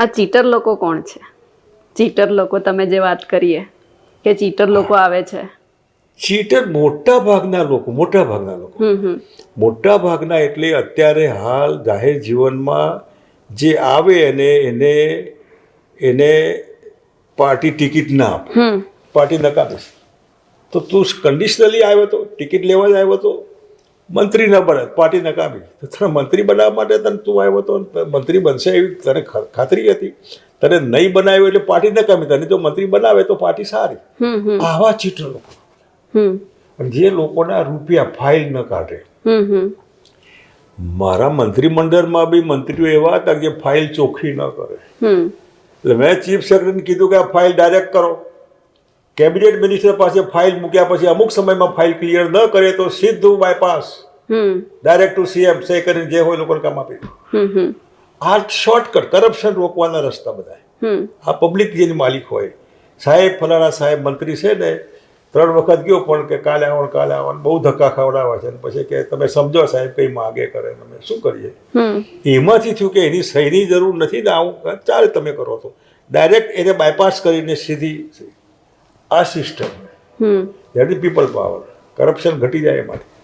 આ ચીટર લોકો કોણ છે? ચીટર લોકો તમે જે વાત કરીએ કે ચીટર લોકો આવે છે. ચીટર મોટા ભાગના લોકો મોટા ભાગના લોકો મોટા ભાગના એટલે અત્યારે હાલ જાહેર જીવનમાં જે આવે અને એને એને પાર્ટી ટિકિટ ના આપે. પાર્ટી નકારીશ તો તું કન્ડિશનલી આવ્યો તો ટિકિટ લેવા જ આવ્યો તો મંત્રી ન બને પાર્ટી નકામી. તો તને મંત્રી બનાવવા માટે તને તું આવ્યો તો મંત્રી બનશે એવી તને ખાતરી હતી. તને નહીં બનાવ્યો એટલે પાર્ટી નકામી. તને જો મંત્રી બનાવે તો પાર્ટી સારી. આવા ચીટર લોકો. જે લોકોના રૂપિયા ફાઇલ ન કાઢે. મારા મંત્રીમંડળમાં બી મંત્રીઓ એવા હતા કે જે ફાઇલ ચોખ્ખી ન કરે. એટલે મેં ચીફ સેક્રેટરીને કીધું કે આ ફાઇલ ડાયરેક્ટ કરો. કેબિનેટ મિનિસ્ટર પાસે ફાઇલ મૂક્યા પછી અમુક સમયમાં ફાઇલ ક્લિયર ન કરે તો સીધું બાયપાસ ડાયરેક્ટ ટુ સીએમ સે કરીને જે હોય લોકોને કામ આપી. આ શોર્ટકટ કરપ્શન રોકવાના રસ્તા બધા. આ પબ્લિક જેની માલિક હોય. સાહેબ ફલાણા સાહેબ મંત્રી છે ને ત્રણ વખત ગયો પણ કે કાલે આવવાનું કાલે આવવાનું બહુ ધક્કા ખવડાવે છે પછી કે તમે સમજો સાહેબ કઈ માગે કરે અમે શું કરીએ? એમાંથી થયું કે એની સહીની જરૂર નથી ને આવું ચાલે તમે કરો તો. ડાયરેક્ટ એને બાયપાસ કરીને સીધી આ system. That is people power corruption ઘટી જાય એમાંથી.